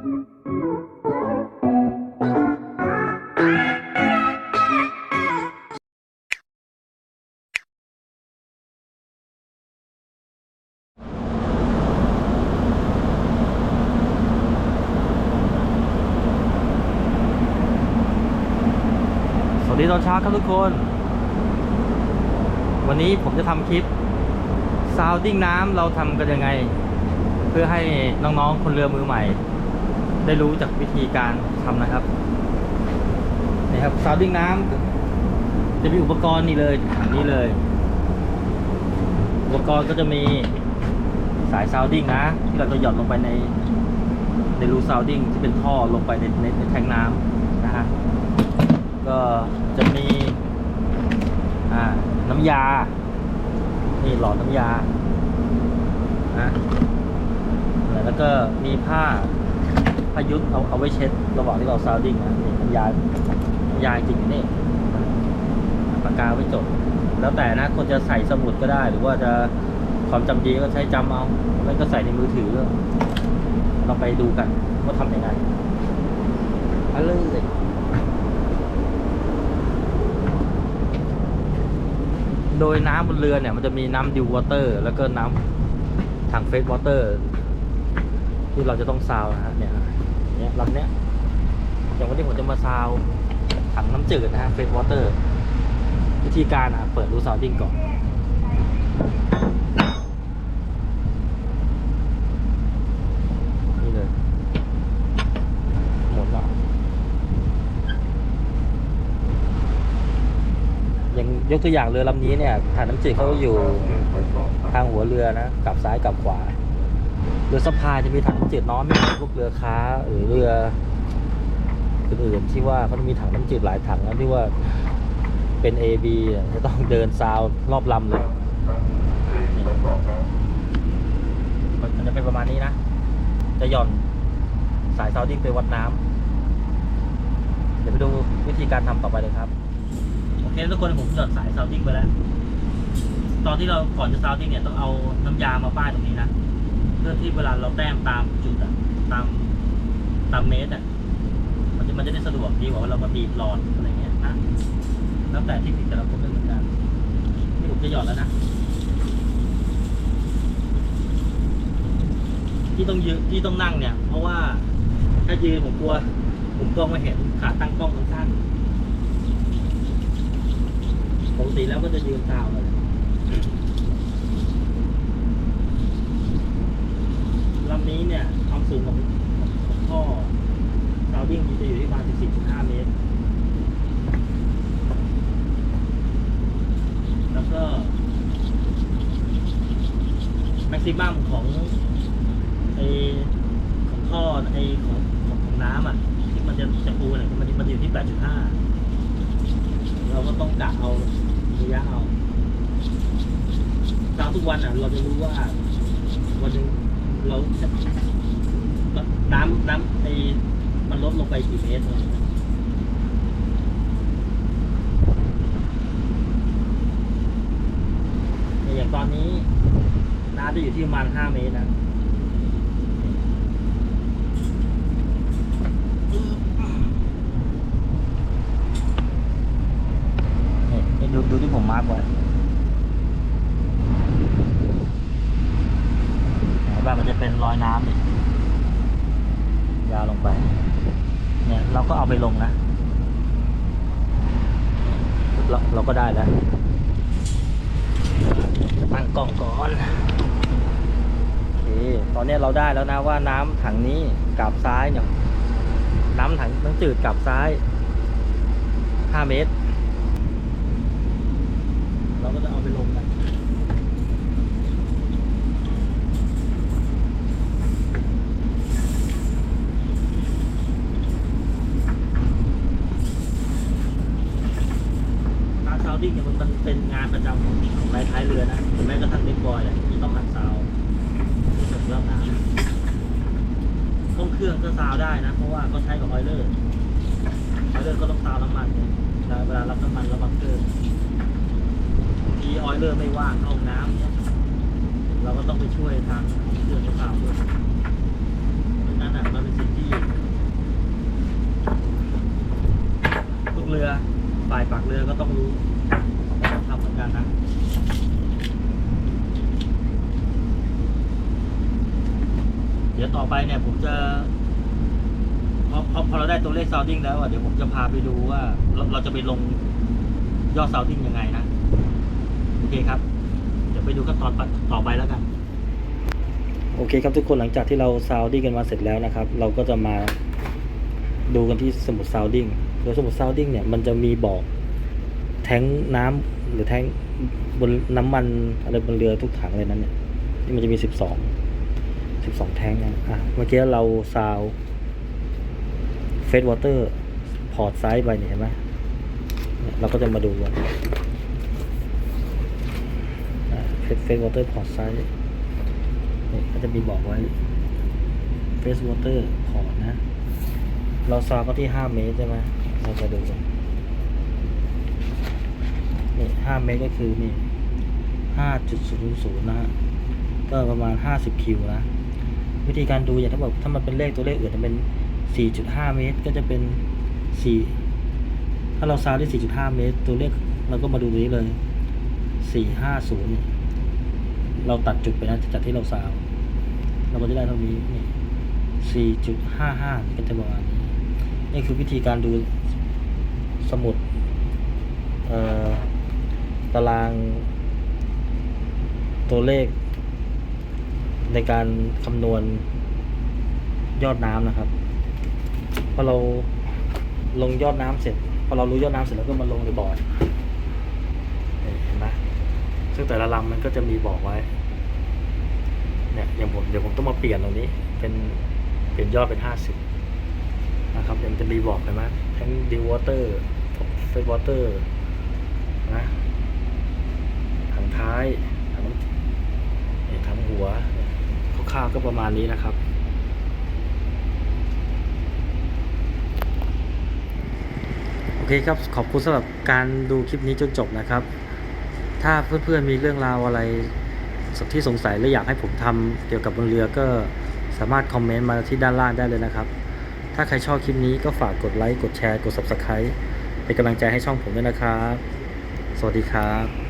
สวัสดีตอนเช้าครับทุกคน วันนี้ผมจะทำคลิปซาวดิ้งน้ำเราทำกันยังไง เพื่อให้น้องๆ คนเรือมือใหม่ ได้รู้จากวิธีการทำนะครับนี่ครับซาวดิ้งน้ำจะมีอุปกรณ์นี่เลยถังนี้เลย อุปกรณ์ก็จะมีสายซาวดิ้งนะ ที่เราจะหย่อนลงไปในในรูซาวดิ้งที่เป็นท่อลงไปในในในแทงน้ำนะฮะก็จะมีอ่าน้ำยา นี่หลอดน้ำยานะแล้วก็มีผ้า ผ้ายุเอาเอาไว้เช็ดระหว่างที่เราซาวดิ้งนะนี่น้ำยาน้ำยาจริงนี่ปากกาไว้จด แล้วแต่นะคนจะใส่สมุดก็ได้ หรือว่าจะความจำดีก็ใช้จำเอาไม่ก็ใส่ในมือถือ เราไปดูกันว่าทำยังไงเอะไรเลยโดยน้ำบนเรือเนี่ยมันจะมีน้ำดิววอเตอร์ แล้วก็น้ำถังเฟสวอเตอร์ ที่เราจะต้องซาวนะฮะเนี่ยเนี่ยลำเนี้ยอย่างวันนี้ผมจะมาซาวถังน้ำจืดนะฮะเฟสวอเตอร์วิธีการอะเปิดรูซาวดิ้งก่อนนี่เลยหมดละอย่างยกตัวอย่างเรือลำนี้เนี่ยถังน้ำจืดเขาอยู่ทางหัวเรือนะกลับซ้ายกลับขวา เรือสะพายจะมีถังน้ำจืดน้อยไม่เหมือนพวกเรือค้าหรือเรืออื่นๆที่ว่าเขาจะมีถังน้ำจืดหลายถังนะที่ว่าเป็น AB เนี่ยจะต้องเดินซาวรอบลำเลยมันจะเป็นประมาณนี้นะ จะหย่อนสายซาวดิ้งไปวัดน้ำเดี๋ยวไปดูวิธีการทำต่อไปเลยครับ โอเคทุกคนผมหย่อนสายซาวดิ้งไปแล้ว ตอนที่เราก่อนจะซาวดิ้งเนี่ยต้องเอาน้ำยามาป้ายตรงนี้นะ เพื่อที่เวลาเราแต้มตามจุดอะตามตามเมตรอะมันจะมันจะได้สะดวกดีกว่าเรามาบีบหลอดอะไรเงี้ยนะแล้วแต่เทคนิคแต่ละคนไม่เหมือนกันนี่ผมจะหย่อนแล้วนะที่ต้องยืนที่ต้องนั่งเนี่ย เพราะว่าถ้ายืนผมกลัว ผมกล้องไม่เห็นขาตั้งกล้องมันสั้นปกติแล้วก็จะยืนตาวเลย ลำนี้เนี่ยความสูงของของท่อซาวดิ้งจะอยู่ที่ประมาณ 14.5 เมตร แล้วก็แม็ก ซิมัมของไอของท่อไอของของของน้ำอะที่มันจะจะปูเนี่ยมันมันอยู่ที่ 8.5 เราก็ต้องกะเอาระยะเอาซาวทุกวันอะ เราจะรู้ว่า วันหนึ่งเราน้ำน้ำไอมันลดลงไปกี่เมตรอย่างตอนนี้ น้ำจะอยู่ที่ประมาณห้าเมตรนะนี่นี่ดูดูที่ผมมาร์กไว้เห็นป่ะมันจะเป็นรอยน้ำนี่ยาวลงไป เนี่ยเราก็เอาไปลงนะ เราเราก็ได้แล้วตั้งกล้องก่อน อนนี้เราได้แล้วนะว่าน้ำถังนี้กลับซ้ายเนี่ยน้ำถังน้ำจืดกลับซ้าย5เมตร เราก็จะเอาไปลงกันการซาวดิ้งเนี่ยมันมันเป็นงานประจำของนายท้ายเรือนะหรือแม้กระทั่งเด็กบอยเนี่ยที่ต้องหัดซาวที่สุด รอบสามต้องเครื่องก็ซาวได้นะ เพราะว่าก็ใช้กับออยเลอร์ออยเลอร์ก็ต้องซาวน้ำมันเนี่ยเวลารับน้ำมันรับบังเกอร์ทีออยเลอร์ไม่ว่างเข้าน้ำเนี่ยเราก็ต้องไปช่วยทางเครื่องซาวด้วยเพราะนั้นอะมันเป็นสิ่งที่ทุกเรือฝ่ายปักเรือก็ต้องรู้ ต่อไปเนี่ยผมจะพอพอพอเราได้ตัวเลข sounding แล้วอะเดี๋ยวผมจะพาไปดูว่าเราเราจะไปลงยอด sounding ยังไงนะ โอเคครับ เดี๋ยวไปดูขั้นตอนต่อไปแล้วกัน โอเคครับทุกคนหลังจากที่เรา sounding กันมาเสร็จแล้วนะครับ เราก็จะมาดูกันที่สมุด sounding โดยสมุด sounding เนี่ยมันจะมีบอกแท้งน้ำหรือแท้งบนน้ำมันอะไรบนเรือทุกถังเลยนั้นเนี่ยที่มันจะมีสิบสอง สิบสองแท้งนะอะเมื่อกี้เราซาวเฟสวอเตอร์พอร์ตไซส์ไปเนี่ยเห็นไหมเราก็จะมาดูกันเฟสเฟสวอเตอร์พอร์ตไซส์นี่ก็จะมีบอกไว้เฟสวอเตอร์พอร์ตนะ เราซาวก็ที่ห้าเมตรใช่ไหมเราจะดูกันนี่ห้าเมตรก็คือนี่ห้าจุดศูนย์ศูนย์นะฮะก็ประมาณ50คิวนะ วิธีการดูอย่างถ้าบอกถ้ามันเป็นเลขตัวเลขอื่นจะเป็น 4.5 เมตร ก็จะเป็น 4 ถ้าเราซาวได้ 4.5 เมตร ตัวเลขเราก็มาดูตรงนี้เลย 450เนี่ยเราตัดจุดไปนะจากที่เราซาว เราก็จะได้เท่านี้นี่4.55ก็จะประมาณนี้นี่คือวิธีการดูสมุดตารางตัวเลข ในการคำนวณยอดน้ำนะครับ พอเราลงยอดน้ำเสร็จ พอเรารู้ยอดน้ำเสร็จแล้วก็มาลงในบอร์ดเห็นไหมซึ่งแต่ละลำมันก็จะมีบอกไว้ เนี่ยอย่างผมเดี๋ยวผมต้องมาเปลี่ยนตรงนี้ เป็นเปลี่ยนยอดเป็นห้าสิบนะครับยวมันจะมีบอกเห็นไหมทั้งดิววอเตอร์เฟสวอเตอร์นะถังท้ายถังเนี่ยทั้งหัวเนี่ย คร่าวๆก็ประมาณนี้นะครับ โอเคครับขอบคุณสำหรับการดูคลิปนี้จนจบนะครับ ถ้าเพื่อนๆมีเรื่องราวอะไรที่สงสัยและอยากให้ผมทำเกี่ยวกับบนเรือก็สามารถคอมเมนต์มาที่ด้านล่างได้เลยนะครับ ถ้าใครชอบคลิปนี้ก็ฝากกดไลค์ กดแชร์ กด Subscribe เป็นกำลังใจให้ช่องผมด้วยนะครับ สวัสดีครับ